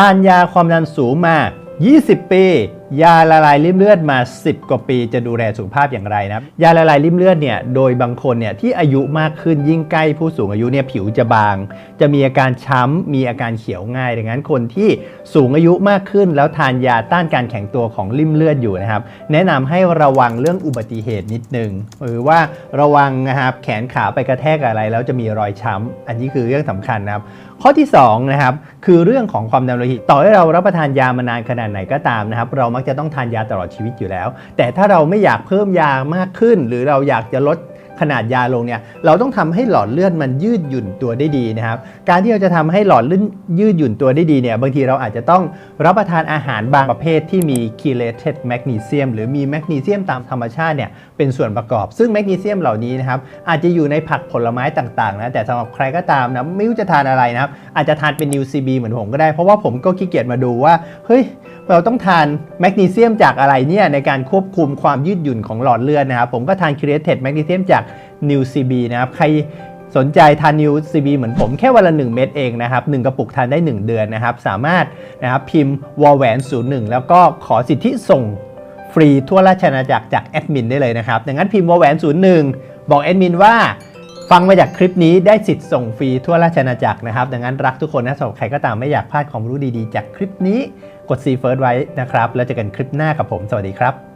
ทานยาความดันสูงมา 20 ปี ยาละลายริ่มเลือดมา 10 กว่าปีจะดูแลสุขภาพอย่างไรนะครับยาละลายริ่มเลือดเนี่ยโดยบางคนเนี่ยที่อายุมากขึ้นยิ่งใกล้ผู้สูงอายุเนี่ยผิวจะบาง จะมีอาการช้ำมีอาการเขียวง่าย ดังนั้นคนที่สูงอายุมากขึ้น แล้วทานยาต้านการแข็งตัวของริ่มเลือดอยู่นะครับ แนะนำให้ระวังเรื่องอุบัติเหตุนิดนึงหรือว่าระวังนะครับแขนขาไปกระแทกอะไร แล้วจะมีรอยช้ำอันนี้คือเรื่องสำคัญนะครับข้อที่2นะครับคือเรื่องของความดันโลหิตต่อให้เรารับประทานยามานานขนาดไหนก็ตามนะครับเรามักจะต้องทานยาตลอดชีวิตอยู่แล้ว แต่ถ้าเราไม่อยากเพิ่มยามากขึ้น หรือเราอยากจะลด ขนาดยาลงเนี่ยเราต้องทำให้หลอดเลือดมันยืดหยุ่นตัวได้ดีนะครับการที่เราจะทำให้หลอดเลือดยืดหยุ่นตัวได้ดีเนี่ยบางทีเราอาจจะต้องรับประทานอาหารบางประเภทที่มี chelated magnesium หรือมีแมกนีเซียมตามธรรมชาติเนี่ยเป็นส่วนประกอบ ซึ่งแมกนีเซียมเหล่านี้นะครับอาจจะอยู่ในผักผลไม้ต่างๆนะแต่สำหรับใครก็ตามนะไม่รู้จะทานอะไรนะครับอาจจะทานเป็น UCB เหมือนผมก็ได้เพราะว่าผมก็ขี้เกียจมาดูว่าเฮ้ยเราต้องทานแมกนีเซียมจากอะไรเนี่ยในการควบคุมความยืดหยุ่นของหลอดเลือดนะครับผมก็ทานค r ร a t e d แมกนีเซียมจาก New CB นะครับ ใครสนใจทาน New CB เหมือนผมแค่วันละ 1 เม็ดเองนะครับ 1 กระปุกทานได้ 1 เดือนนะครับ สามารถนะครับพิมพ์วอลแหวน01 แล้วก็ขอสิทธิส่งฟรีทั่วราชอาณาจักรจากแอดมินได้เลยนะครับ ดังนั้นพิมพ์วอลแหวน01 บอกแอดมินว่าฟังมาจากคลิปนี้ได้สิทธิ์ส่งฟรีทั่วราชอาณาจักรนะครับ ดังนั้นรักทุกคนนะสำหรับใครก็ตามไม่อยากพลาดความรู้ดีๆ จากคลิปนี้ กด See First ไว้นะครับ แล้วเจอกันคลิปหน้ากับผม สวัสดีครับ